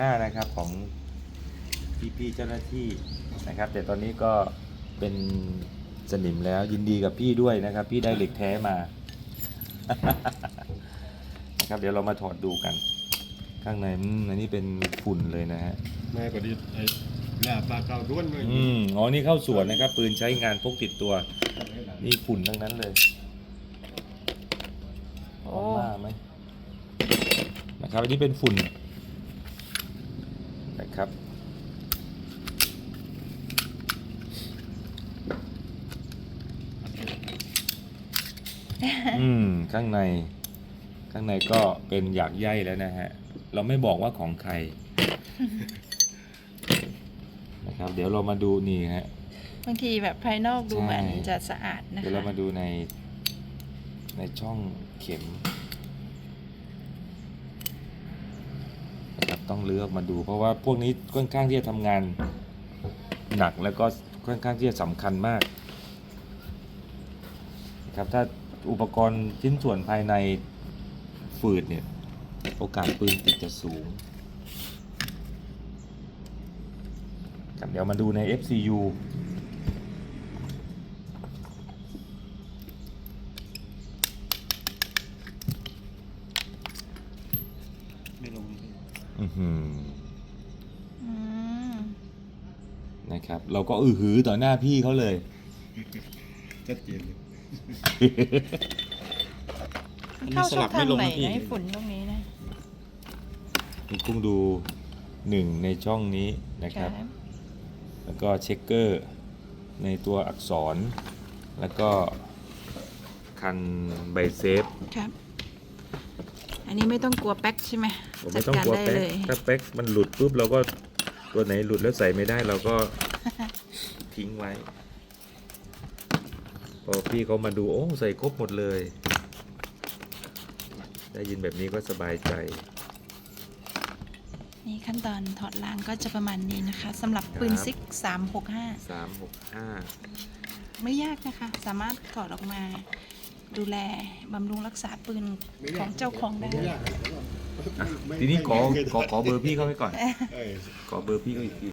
365นะครับของพี่ๆเจ้าหน้าที่นะครับ แต่ตอนนี้ก็เป็นสนิมแล้วยินดีกับพี่ด้วยนะครับ พี่ได้เหล็กแท้มา นะครับเดี๋ยวเรามาถอดดูกัน ข้างในอืมอันนี้เป็นฝุ่นเลยนะฮะแม่ก็ดีไอ้หน้าปลาเก่าด้วนเลยอืมอ๋อนี่เข้าสวนนะครับ ปืนใช้งานพกติดตัว นี่ฝุ่นทั้งนั้นเลยหอมมากไหมนะครับอันนี้เป็นฝุ่น นะครับ อืม ข้างใน ข้างในก็เป็นหยากใยแล้วนะฮะ เราไม่บอกว่าของใคร นะครับ เดี๋ยวเรามาดูนี่ฮะ บางทีแบบภายนอกดูใช่เหมือนจะสะอาดนะเดี๋ยวเราคะมาดูใน ในช่องเข็มนะครับ ต้องเลือกมาดู เพราะว่าพวกนี้ค่อนข้างที่จะทำงานหนักแล้วก็ค่อนข้างที่จะสำคัญมากนะครับถ้าอุปกรณ์ชิ้นส่วนภายในฝืดเนี่ยโอกาสปืนติดจะสูงครับเดี๋ยวมาดูใน FCU ไม่ลง อือหืออืมนะครับ เราก็อือหือต่อหน้าพี่เขาเลย ชัดเจนเลยเข้าช่องทางไหนนะให้ฝุ่นตรงนี้นะคุณกุ้งดูหนึ่งในช่องนี้นะครับ แล้วก็เช็คเกอร์ในตัวอักษร แล้วก็คันใบเซฟ ครับ อันนี้ไม่ต้องกลัวแป๊กใช่ไหมผมจัไม่ดต้องการกลัวได้แป๊กเลยถ้าแป๊กมันหลุดปุ๊บเราก็ตัวไหนหลุดแล้วใส่ไม่ได้เราก็ทิ้งไว้ พอพี่เขามาดูโอ้ใส่ครบหมดเลย ได้ยินแบบนี้ก็สบายใจ นี่ขั้นตอนถอดล้างก็จะประมาณนี้นะคะสำหรับปืนครับซิกสามหกห้าสามหกห้าไม่ยากนะคะ สามารถถอดออกมา ดูแลบำรุงรักษาปืนของเจ้าของได้ไม่ยากนะทีนี้ขอขอขอเบอร์พี่เขาไว้ก่อนเอ้ยขอเบอร์พี่เขาอีกที